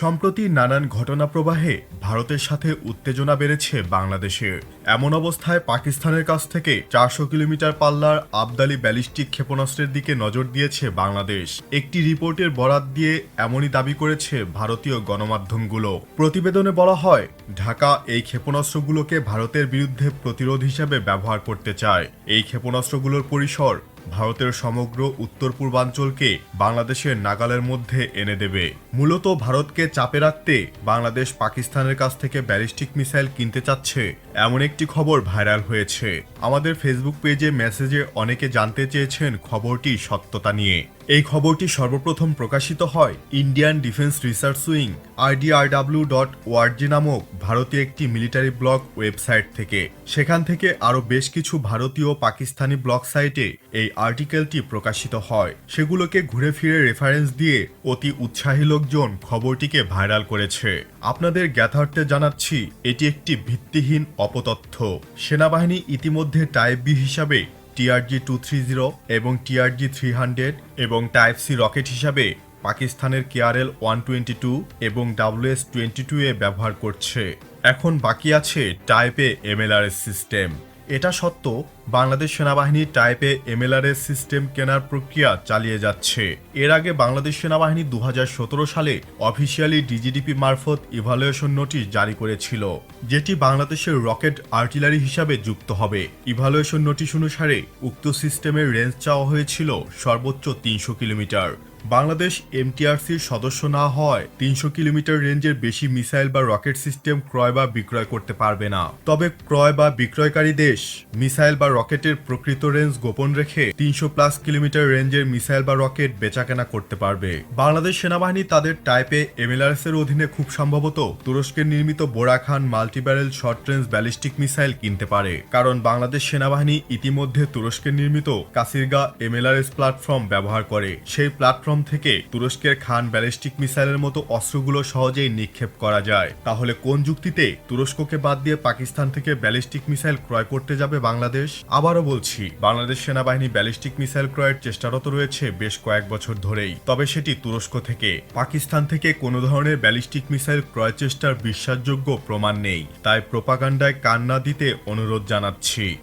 সম্প্রতি নানান ঘটনা প্রবাহে ভারতের সাথে উত্তেজনা বেড়েছে বাংলাদেশের। এমন অবস্থায় পাকিস্তানের কাছ থেকে চারশো কিলোমিটার পাল্লার আবদালি ব্যালিস্টিক ক্ষেপণাস্ত্রের দিকে নজর দিয়েছে বাংলাদেশ। একটি রিপোর্টের বরাত দিয়ে এমনই দাবি করেছে ভারতীয় গণমাধ্যমগুলো। প্রতিবেদনে বলা হয়, ঢাকা এই ক্ষেপণাস্ত্রগুলোকে ভারতের বিরুদ্ধে প্রতিরোধ হিসেবে ব্যবহার করতে চায়। এই ক্ষেপণাস্ত্রগুলোর পরিসর ভারতের সমগ্র উত্তর পূর্বাঞ্চলকে বাংলাদেশের নাগালের মধ্যে এনে দেবে। মূলত ভারতকে চাপে রাখতে বাংলাদেশ পাকিস্তানের কাছ থেকে ব্যালিস্টিক মিসাইল কিনতে চাচ্ছে, এমন একটি খবর ভাইরাল হয়েছে। আমাদের ফেসবুক পেজে মেসেজে অনেকে জানতে চেয়েছেন খবরটি সত্যতা নিয়ে। এই খবরটি সর্বপ্রথম প্রকাশিত হয় Indian defence research wing, IDRW dot org নামক ভারতীয় একটি মিলিটারি ব্লগ ওয়েবসাইট থেকে। সেখান থেকে আরও বেশ কিছু ভারতীয় পাকিস্তানি ব্লগ সাইটে এই আর্টিকেলটি প্রকাশিত হয়। সেগুলোকে ঘুরে ফিরে রেফারেন্স দিয়ে অতি উৎসাহী লোকজন খবরটিকে ভাইরাল করেছে। আপনাদের জ্ঞাতার্থে জানাচ্ছি, এটি একটি ভিত্তিহীন অপতথ্য। সেনাবাহিনী ইতিমধ্যে টাইপ বি হিসাবে টিআরজি টু থ্রি জিরো এবং টিআরজি থ্রি হান্ড্রেড এবং টাইপ সি রকেট হিসাবে পাকিস্তানের কেআরএল ওয়ান টোয়েন্টি টু এবং ডাব্লিউএস টোয়েন্টি টু এ ব্যবহার করছে। এখন বাকি আছে টাইপ এ এমএলআরএস সিস্টেম। এটা সত্য বাংলাদেশ সেনাবাহিনী টাইপে এমএলআরএস সিস্টেম কেনার প্রক্রিয়া চালিয়ে যাচ্ছে। এর আগে বাংলাদেশ সেনাবাহিনী দু হাজার সতেরো সালে অফিসিয়ালি ডিজিডিপি মারফত ইভালুয়েশন নোটিশ জারি করেছিল, যেটি বাংলাদেশের রকেট আর্টিলারি হিসাবে যুক্ত হবে। ইভালুয়েশন নোটিশ অনুসারে উক্ত সিস্টেমের রেঞ্জ চাওয়া হয়েছিল সর্বোচ্চ তিনশো কিলোমিটার। বাংলাদেশ এমটিআরসির সদস্য না হয়, তিনশো কিলোমিটার রেঞ্জের বেশি মিসাইল বা রকেট সিস্টেম ক্রয় বা বিক্রয় করতে পারবে না। তবে ক্রয় বা বিক্রয়কারী দেশ মিসাইল বা রকেটের প্রকৃত রেঞ্জ গোপন রেখে তিনশো প্লাস কিলোমিটার রেঞ্জের মিসাইল বা রকেট বেচাকেনা করতে পারবে। বাংলাদেশ সেনাবাহিনী তাদের টাইপে এমএলআরএস এর অধীনে খুব সম্ভবত তুরস্কের নির্মিত Borakhan multibarrel short range ballistic missile কিনতে পারে। কারণ বাংলাদেশ সেনাবাহিনী ইতিমধ্যে তুরস্কের নির্মিত কাসিরগা এমএলআরএস প্ল্যাটফর্ম ব্যবহার করে। সেই প্ল্যাটফর্ম থেকে তুরস্কের খান ব্যালিস্টিক মিসাইলের মতো অস্ত্রগুলো সহজেই নিক্ষেপ করা যায়। তাহলে কোন যুক্তিতে তুরস্ককে বাদ দিয়ে পাকিস্তান থেকে ব্যালিস্টিক মিসাইল ক্রয় করতে যাবে বাংলাদেশ? আবারও বলছি, বাংলাদেশ সেনাবাহিনী ব্যালিস্টিক মিসাইল ক্রয়ের চেষ্টারত রয়েছে বেশ কয়েক বছর ধরেই। তবে সেটি তুরস্ক থেকে। পাকিস্তান থেকে কোনো ধরনের ব্যালিস্টিক মিসাইল ক্রয় চেষ্টার বিশ্বাসযোগ্য প্রমাণ নেই। তাই প্রোপাগান্ডায় কান না দিতে অনুরোধ জানাচ্ছি।